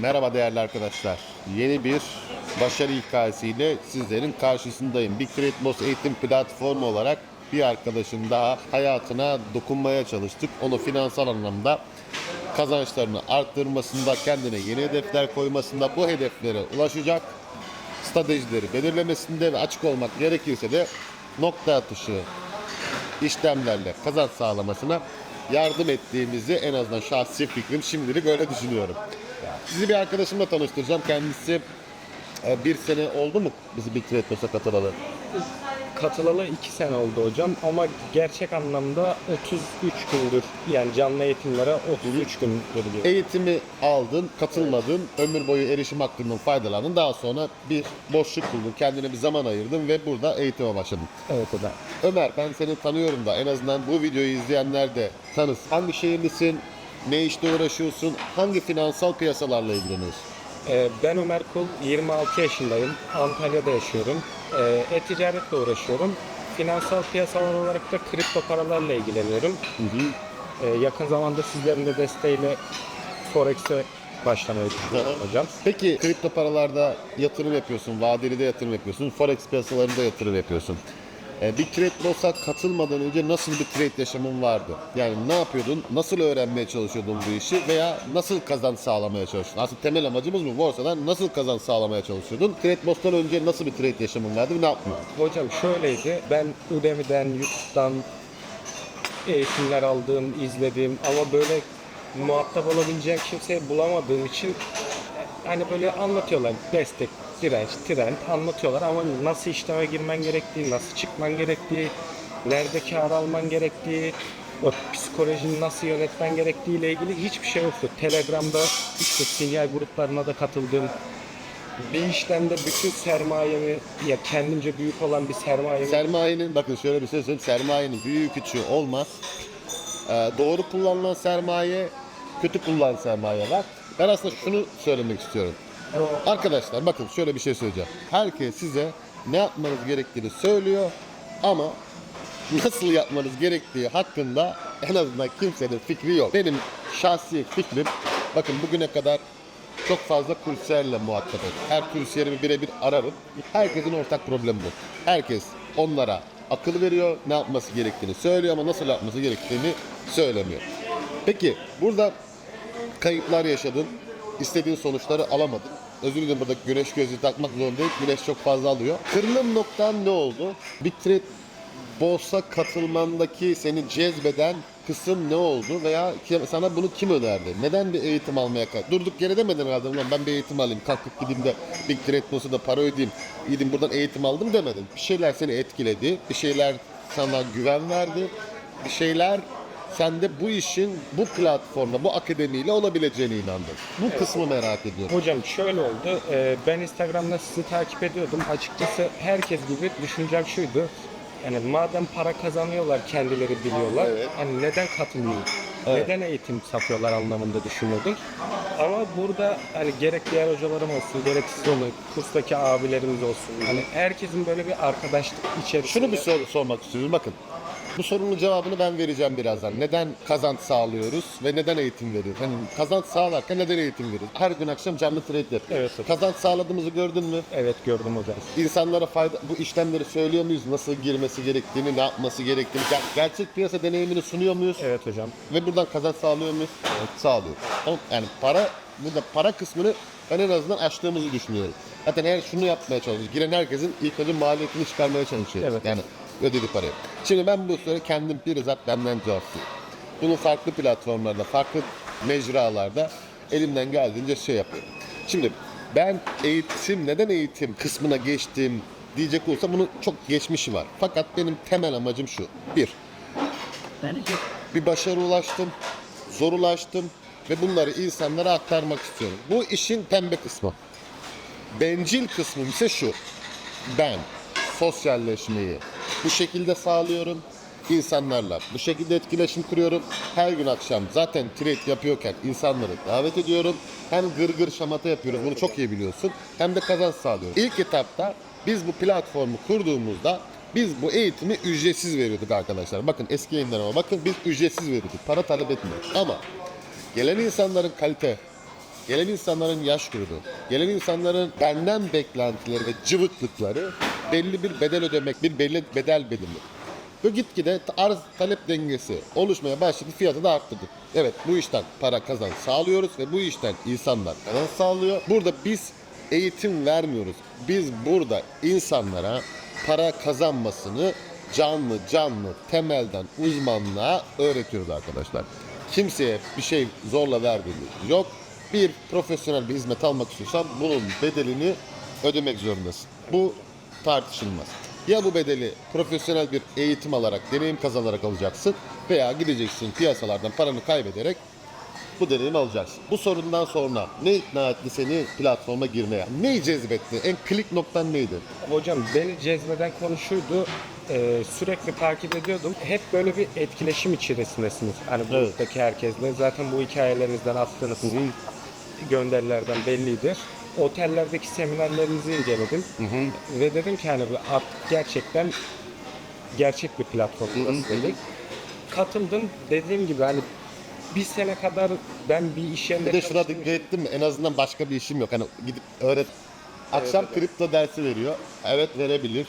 Merhaba değerli arkadaşlar. Yeni bir başarı hikayesiyle sizlerin karşısındayım. Big Trade Boss eğitim platformu olarak bir arkadaşın daha hayatına dokunmaya çalıştık. Onu finansal anlamda kazançlarını arttırmasında, kendine yeni hedefler koymasında, bu hedeflere ulaşacak stratejileri belirlemesinde ve açık olmak gerekirse de nokta atışı işlemlerle kazanç sağlamasına yardım ettiğimizi en azından şahsi fikrim şimdilik öyle düşünüyorum. Sizi bir arkadaşımla tanıştıracağım. Kendisi e, bir sene oldu mu bizi Big Trade katılalı? Katılalı 2 sene oldu hocam ama gerçek anlamda 33 gündür yani canlı eğitimlere 33 gündür diyor. Eğitimi aldın, katılmadın, ömür boyu erişim hakkından faydalandın. Daha sonra bir boşluk buldun, kendine bir zaman ayırdın ve burada eğitime başladın. Evet hocam. Ömer ben seni tanıyorum da en azından bu videoyu izleyenler de tanısın. Hangi şehirlisin, ne işte uğraşıyorsun, hangi finansal piyasalarla ilgileniyorsun? Ee, ben Ömer Kul, 26 yaşındayım. Antalya'da yaşıyorum. Ee, e-ticaretle uğraşıyorum. Finansal piyasalar olarak da kripto paralarla ilgileniyorum. Ee, yakın zamanda sizlerin de desteğiyle Forex'e başlamayı düşünüyorum hocam. Peki kripto paralarda yatırım yapıyorsun, vadeli de yatırım yapıyorsun, forex piyasalarında yatırım yapıyorsun. Ee, bir trade boss'a katılmadan önce nasıl bir trade yaşamın vardı? Yani ne yapıyordun, nasıl öğrenmeye çalışıyordun bu işi veya nasıl kazanç sağlamaya çalışıyordun? Aslında temel amacımız bu. Borsadan nasıl kazanç sağlamaya çalışıyordun? Trade boss'tan önce nasıl bir trade yaşamın vardı ne yapıyordun? Hocam şöyleydi. Ben Udemy'den, YouTube'dan eğitimler aldığım, izlediğim ama böyle muhatap olabileceğim kimseyi bulamadığım için hani böyle anlatıyorlar destek, direnç, trend anlatıyorlar ama nasıl işleme girmen gerektiği, nasıl çıkman gerektiği, nerede kar alman gerektiği, o psikolojini nasıl yönetmen gerektiği ile ilgili hiçbir şey yoktu. Telegram'da işte sinyal gruplarına da katıldım. Bir işlemde bütün sermayemi ya kendimce büyük olan bir sermayemi Sermayenin, bakın şöyle bir şey söyleyeyim. Sermayenin büyüğü küçüğü olmaz. Ee, doğru kullanılan sermaye, kötü kullanılan sermaye var. Ben aslında şunu söylemek istiyorum. Arkadaşlar bakın şöyle bir şey söyleyeceğim. Herkes size ne yapmanız gerektiğini söylüyor ama nasıl yapmanız gerektiği hakkında en azından kimsenin fikri yok. Benim şahsi fikrim bakın bugüne kadar çok fazla kursiyerle muhatap oldum. Her kursiyerimi birebir ararım. Herkesin ortak problemi bu. Herkes onlara akıl veriyor, ne yapması gerektiğini söylüyor ama nasıl yapması gerektiğini söylemiyor. Peki burada kayıplar yaşadın, istediğin sonuçları alamadın. Özür dilerim burada güneş gözlüğü takmak zorundayım. Güneş çok fazla alıyor. Kırılım noktan ne oldu? Big Trade Boss'a katılmandaki seni cezbeden kısım ne oldu veya sana bunu kim önerdi? Neden bir eğitim almaya kalk? Durduk yere demedin herhalde ulan ben bir eğitim alayım kalkıp gideyim de Big Trade da para ödeyeyim. Gideyim buradan eğitim aldım demedin. Bir şeyler seni etkiledi. Bir şeyler sana güven verdi. Bir şeyler sende bu işin bu platformda, bu akademiyle olabileceğine inandın. Bu kısmı merak ediyorum. Hocam şöyle oldu. e, Ben Instagram'da sizi takip ediyordum. Açıkçası herkes gibi düşüncem şuydu. Yani madem para kazanıyorlar, kendileri biliyorlar. Evet. Hani neden katılmıyor? Evet. Neden eğitim satıyorlar anlamında düşünüyordum. Ama burada hani gerek diğer hocalarım olsun, gerek siz olun, kurstaki abilerimiz olsun. Hani herkesin böyle bir arkadaşlık içerisinde. Şunu bir sor- sormak istiyorum. Bakın. Bu sorunun cevabını ben vereceğim birazdan. Neden kazanç sağlıyoruz ve neden eğitim veriyoruz? Hani kazanç sağlarken neden eğitim veriyoruz? Her gün akşam canlı trade yapıyoruz. Evet, hocam. Kazanç sağladığımızı gördün mü? Evet gördüm hocam. İnsanlara fayda, bu işlemleri söylüyor muyuz? Nasıl girmesi gerektiğini, ne yapması gerektiğini, ger- gerçek piyasa deneyimini sunuyor muyuz? Evet hocam. Ve buradan kazanç sağlıyor muyuz? Evet. Sağlıyor. Yani para, burada para kısmını ben en azından aştığımızı düşünüyorum. Zaten eğer şunu yapmaya çalışıyoruz. Giren herkesin ilk önce maliyetini çıkarmaya çalışıyoruz. Evet. Yani ödedi parayı. Şimdi ben bu soruyu kendim bir zat benden cevaplıyım. Bunu farklı platformlarda, farklı mecralarda elimden geldiğince şey yapıyorum. Şimdi ben eğitim, neden eğitim kısmına geçtim diyecek olsa bunun çok geçmişi var. Fakat benim temel amacım şu. Bir, bir başarı ulaştım, zor ulaştım ve bunları insanlara aktarmak istiyorum. Bu işin pembe kısmı. Bencil kısmı ise şu. Ben sosyalleşmeyi bu şekilde sağlıyorum. İnsanlarla bu şekilde etkileşim kuruyorum. Her gün akşam zaten trade yapıyorken insanları davet ediyorum. Hem gır gır şamata yapıyoruz bunu çok iyi biliyorsun. Hem de kazanç sağlıyoruz. İlk etapta biz bu platformu kurduğumuzda biz bu eğitimi ücretsiz veriyorduk arkadaşlar. Bakın eski yayınlarıma bakın biz ücretsiz veriyorduk. Para talep etmiyorduk. Ama gelen insanların kalite gelen insanların yaş grubu, gelen insanların benden beklentileri ve cıvıklıkları belli bir bedel ödemek, bir belli bedel belirli. Ve gitgide arz talep dengesi oluşmaya başladı, fiyatı da arttırdı. Evet bu işten para kazan sağlıyoruz ve bu işten insanlar kazanç sağlıyor. Burada biz eğitim vermiyoruz. Biz burada insanlara para kazanmasını canlı canlı temelden uzmanlığa öğretiyoruz arkadaşlar. Kimseye bir şey zorla verdiğimiz yok. Bir profesyonel bir hizmet almak istiyorsan bunun bedelini ödemek zorundasın. Bu tartışılmaz. Ya bu bedeli profesyonel bir eğitim alarak, deneyim kazanarak alacaksın veya gideceksin piyasalardan paranı kaybederek bu deneyimi alacaksın. Bu sorundan sonra ne ikna etti seni platforma girmeye? Neyi cezbetti? En klik noktan neydi? Hocam beni cezbeden konu şuydu. e, sürekli takip ediyordum. Hep böyle bir etkileşim içerisindesiniz. Hani Evet. buradaki herkesle. Zaten bu hikayelerinizden attığınız gönderilerden bellidir. Otellerdeki seminerlerinizi inceledim. Ve dedim ki hani bu artık gerçekten gerçek bir platform burası. Katıldım. Dediğim gibi hani bir sene kadar ben bir iş yerinde Bir de şuna çalıştım. dikkat ettim mi? En azından başka bir işim yok. Hani gidip öğret. Akşam kripto dersi veriyor. Evet verebilir.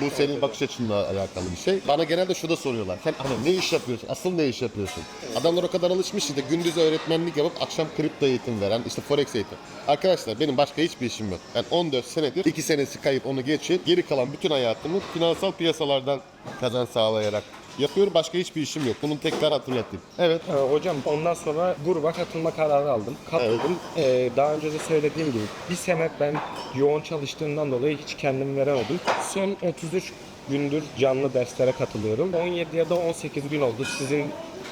Bu senin bakış açınla alakalı bir şey. Bana genelde şu da soruyorlar. Sen hani ne iş yapıyorsun? Asıl ne iş yapıyorsun? Adamlar o kadar alışmış ki de gündüz öğretmenlik yapıp akşam kripto eğitim veren, işte forex eğitim. Arkadaşlar benim başka hiçbir işim yok. Ben 14 senedir 2 senesi kayıp onu geçin. Geri kalan bütün hayatımı finansal piyasalardan kazanç sağlayarak yapıyorum. Başka hiçbir işim yok. Bunu tekrar hatırlatayım. Evet. Ee, hocam ondan sonra gruba katılma kararı aldım. Katıldım. Ee, daha önce de söylediğim gibi bir sene ben yoğun çalıştığımdan dolayı hiç kendimi veremedim. Son 33 gündür canlı derslere katılıyorum. 17 ya da 18 gün oldu sizin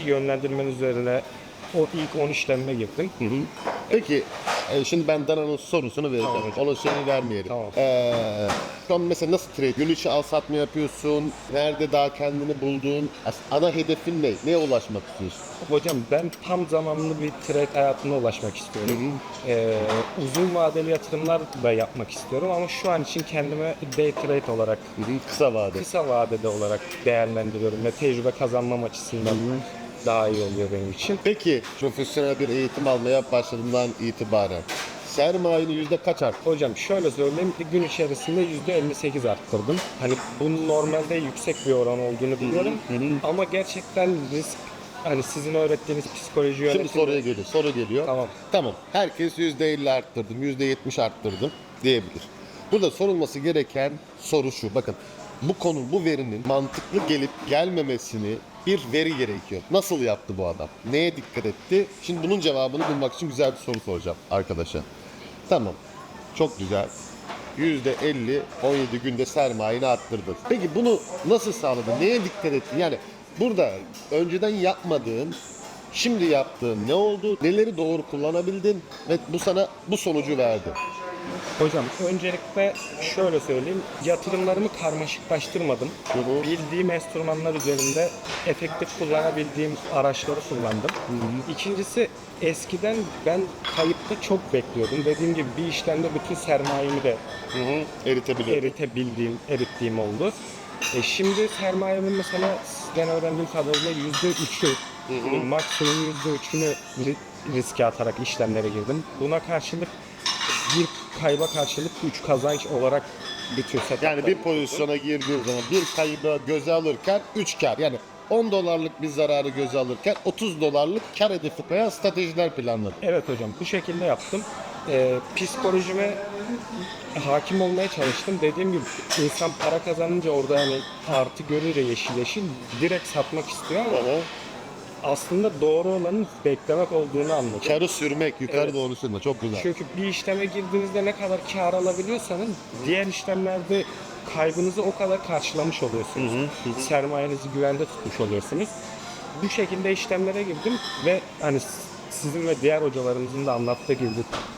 yönlendirmeniz üzerine o ilk 10 işlemime girdim. Peki e, şimdi ben Dana'nın sorusunu vereceğim. Tamam hocam. Onun şeyini vermeyelim. Tamam. Ee, şu an mesela nasıl trade? Gün içi al sat mı yapıyorsun? Nerede daha kendini buldun? Ana hedefin ne? Neye ulaşmak istiyorsun? Hocam ben tam zamanlı bir trade hayatına ulaşmak istiyorum. Ee, uzun vadeli yatırımlar da yapmak istiyorum ama şu an için kendime day trade olarak Kısa vade. kısa vadede olarak değerlendiriyorum ve tecrübe kazanmam açısından daha iyi oluyor benim için. Peki profesyonel bir eğitim almaya başladığından itibaren sermayeni yüzde kaç arttı? Hocam şöyle söyleyeyim, gün içerisinde %58 arttırdım. Hani bunun normalde yüksek bir oran olduğunu biliyorum ama gerçekten risk hani sizin öğrettiğiniz psikoloji Şimdi yönetimi soruya geliyor. Soru geliyor. Tamam. Tamam. Herkes yüzde elli arttırdım, yüzde yetmiş arttırdım diyebilir. Burada sorulması gereken soru şu. Bakın bu konu, bu verinin mantıklı gelip gelmemesini bir veri gerekiyor. Nasıl yaptı bu adam? Neye dikkat etti? Şimdi bunun cevabını bulmak için güzel bir soru soracağım arkadaşa. Tamam. Çok güzel. Yüzde 50, 17 günde sermayeni arttırdın. Peki bunu nasıl sağladın? Neye dikkat ettin? Yani burada önceden yapmadığın, şimdi yaptığın ne oldu? Neleri doğru kullanabildin ve bu sana bu sonucu verdi. Hocam öncelikle şöyle söyleyeyim. Yatırımlarımı karmaşıklaştırmadım. hı. Bildiğim enstrümanlar üzerinde efektif kullanabildiğim araçları kullandım. İkincisi eskiden ben kayıpta çok bekliyordum. Dediğim gibi bir işlemde bütün sermayemi de Hı hı. Eritebiliyor. eritebildiğim, erittiğim oldu. E şimdi sermayemin mesela sizden öğrendiğim kadarıyla yüzde üçü, maksimum yüzde üçünü ri- riske atarak işlemlere girdim. Buna karşılık bir kayba karşılık üç kazanç olarak bütün setuplar. Yani bir pozisyona girdiğin zaman bir kaybı göze alırken 3 kar. Yani 10 dolarlık bir zararı göze alırken 30 dolarlık kar hedefi koyan stratejiler planladı. Evet hocam bu şekilde yaptım. Ee, psikolojime hakim olmaya çalıştım. Dediğim gibi insan para kazanınca orada hani artı görünce yeşil yeşil direkt satmak istiyor Ama aslında doğru olanın beklemek olduğunu anladım. karı sürmek, yukarı Evet. doğru sürme çok güzel. Çünkü bir işleme girdiğinizde ne kadar kar alabiliyorsanız diğer işlemlerde kaybınızı o kadar karşılamış oluyorsunuz. Sermayenizi güvende tutmuş oluyorsunuz. Bu şekilde işlemlere girdim ve hani s- sizin ve diğer hocalarımızın da anlattığı gibi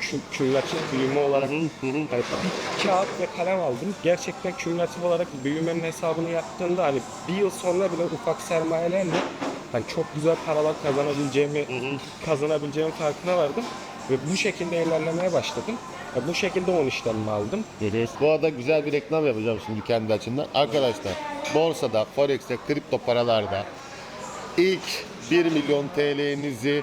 kü- kümülatif büyüme olarak hani bir kağıt ve kalem aldım. Gerçekten kümülatif olarak büyümenin hesabını yaptığımda hani bir yıl sonra bile ufak sermayelerle hani çok güzel paralar kazanabileceğimi kazanabileceğim farkına vardım ve bu şekilde ilerlemeye başladım. Ve bu şekilde 10 işlemimi aldım. Bu arada güzel bir reklam yapacağım şimdi kendi açımdan. Arkadaşlar borsada, forex'te, kripto paralarda ilk 1 milyon TL'nizi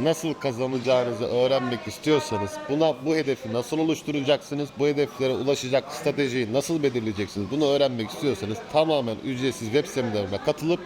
nasıl kazanacağınızı öğrenmek istiyorsanız, buna bu hedefi nasıl oluşturacaksınız, bu hedeflere ulaşacak stratejiyi nasıl belirleyeceksiniz, bunu öğrenmek istiyorsanız tamamen ücretsiz web seminerine katılıp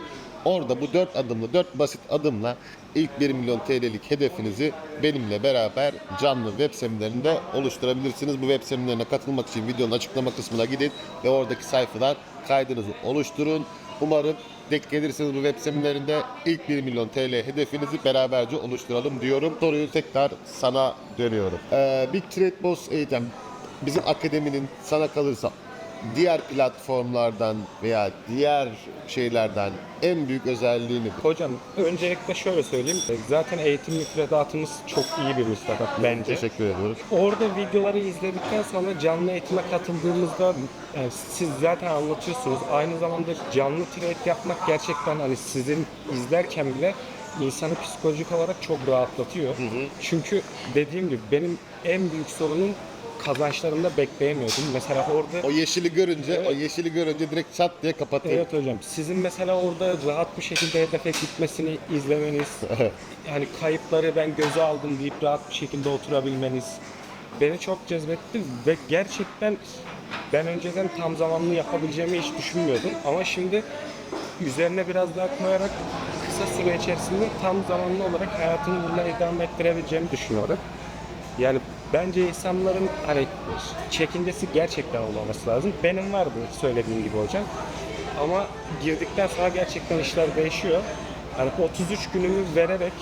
orada bu dört adımla, dört basit adımla ilk 1 milyon TL'lik hedefinizi benimle beraber canlı web seminerinde oluşturabilirsiniz. Bu web seminerine katılmak için videonun açıklama kısmına gidin ve oradaki sayfadan kaydınızı oluşturun. Umarım denk gelirsiniz bu web seminerinde ilk 1 milyon TL hedefinizi beraberce oluşturalım diyorum. Soruyu tekrar sana dönüyorum. Ee, Big Trade Boss eğitim bizim akademinin sana kalırsa diğer platformlardan veya diğer şeylerden en büyük özelliği nedir? Hocam öncelikle şöyle söyleyeyim. Zaten eğitim müfredatımız çok iyi bir müfredat bence. Teşekkür ediyoruz. Orada videoları izledikten sonra canlı eğitime katıldığımızda yani siz zaten anlatıyorsunuz. Aynı zamanda canlı trade yapmak gerçekten hani sizin izlerken bile insanı psikolojik olarak çok rahatlatıyor. Çünkü dediğim gibi benim en büyük sorunum kazançlarımda bekleyemiyordum. Mesela orada O yeşili görünce, o yeşili görünce direkt çat diye kapatıyor. Evet hocam. Sizin mesela orada rahat bir şekilde hedefe gitmesini izlemeniz, yani kayıpları ben göze aldım deyip rahat bir şekilde oturabilmeniz beni çok cezbetti ve gerçekten ben önceden tam zamanlı yapabileceğimi hiç düşünmüyordum ama şimdi üzerine biraz daha koyarak kısa süre içerisinde tam zamanlı olarak hayatımı bununla idame ettirebileceğimi düşünüyorum. Yani bence insanların hani çekincesi gerçekten olmaması lazım. Benim vardı söylediğim gibi hocam. Ama girdikten sonra gerçekten işler değişiyor. Hani 33 günümü vererek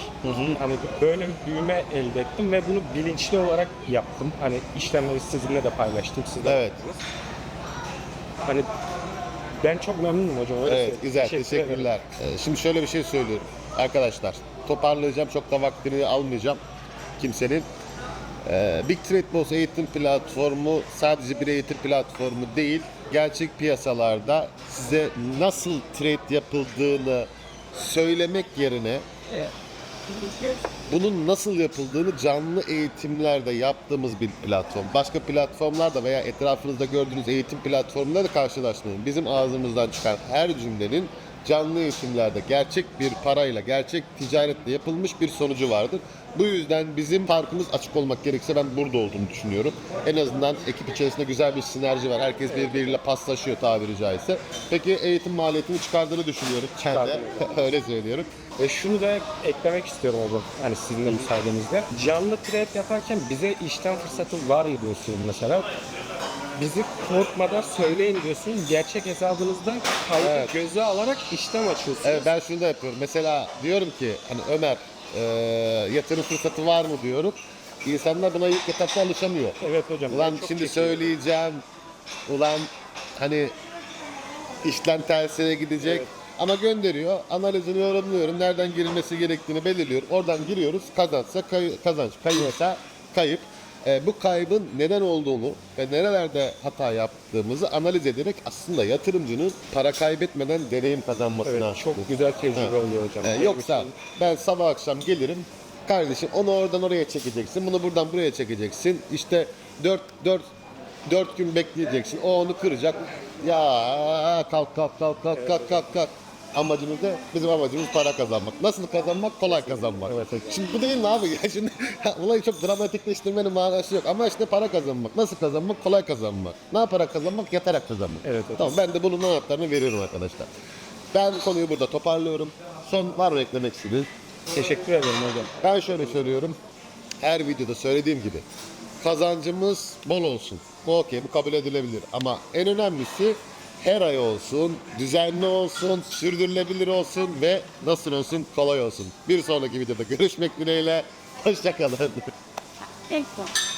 hani böyle bir büyüme elde ettim ve bunu bilinçli olarak yaptım. Hani işlemleri sizinle de paylaştım. Siz de Evet. yaptınız. Hani ben çok memnunum hocam. Öyle Evet söyleyeyim. güzel Teşekkür ederim. teşekkürler. Ee, Şimdi şöyle bir şey söylüyorum arkadaşlar. Toparlayacağım çok da vaktini almayacağım kimsenin. Ee, Big Trade Boss eğitim platformu sadece bir eğitim platformu değil. Gerçek piyasalarda size nasıl trade yapıldığını söylemek yerine bunun nasıl yapıldığını canlı eğitimlerde yaptığımız bir platform. Başka platformlarda veya etrafınızda gördüğünüz eğitim platformlarıyla karşılaşmayın. Bizim ağzımızdan çıkan her cümlenin canlı eğitimlerde gerçek bir parayla, gerçek ticaretle yapılmış bir sonucu vardır. Bu yüzden bizim farkımız açık olmak gerekirse ben burada olduğunu düşünüyorum. En azından ekip içerisinde güzel bir sinerji var. Herkes birbiriyle paslaşıyor tabiri caizse. Peki eğitim maliyetini çıkardığını düşünüyorum. Kendi. Öyle söylüyorum. Ve şunu da eklemek istiyorum hocam. Hani sizin de müsaadenizle. Canlı trade yaparken bize işlem fırsatı var mı diyorsunuz mesela. Bizi korkmadan söyleyin diyorsunuz. Gerçek hesabınızdan kaydı Evet. göze alarak işlem açıyorsunuz. Evet ben şunu da yapıyorum. Mesela diyorum ki hani Ömer e, yatırım fırsatı var mı diyorum. İnsanlar buna ilk etapta alışamıyor. Evet hocam. Ulan çok şimdi çekiyorum. söyleyeceğim. Ulan hani işlem tersine gidecek. Ama gönderiyor. Analizini yorumluyorum. Nereden girilmesi gerektiğini belirliyorum. Oradan giriyoruz. Kazançsa kay- kazanç. Kayıpsa kayıp. E, bu kaybın neden olduğunu ve nerelerde hata yaptığımızı analiz ederek aslında yatırımcının para kaybetmeden deneyim kazanmasına Evet, çok güzel tecrübe oluyor hocam. Benim yoksa ben sabah akşam gelirim. Kardeşim onu oradan oraya çekeceksin. Bunu buradan buraya çekeceksin. İşte 4 4 4 gün bekleyeceksin. O onu kıracak. Ya kalk kalk kalk kalk kalk kalk kalk. Amacımız ne? Bizim amacımız para kazanmak. Nasıl kazanmak? Kolay kazanmak. Evet, evet. Şimdi bu değil mi abi? Ya şimdi olayı çok dramatikleştirmenin manası yok. Ama işte para kazanmak. Nasıl kazanmak? Kolay kazanmak. Ne yaparak kazanmak? Yatarak kazanmak. Evet, evet. Tamam ben de bunun anahtarını veriyorum arkadaşlar. Ben konuyu burada toparlıyorum. Son var mı eklemek istediğin? Teşekkür ederim hocam. Ben şöyle söylüyorum. Her videoda söylediğim gibi kazancımız bol olsun. Bu okey, bu kabul edilebilir. Ama en önemlisi her ay olsun, düzenli olsun, sürdürülebilir olsun ve nasıl olsun, kolay olson. Bir sonraki videoda görüşmek dileğiyle. Hoşçakalın. Ecco.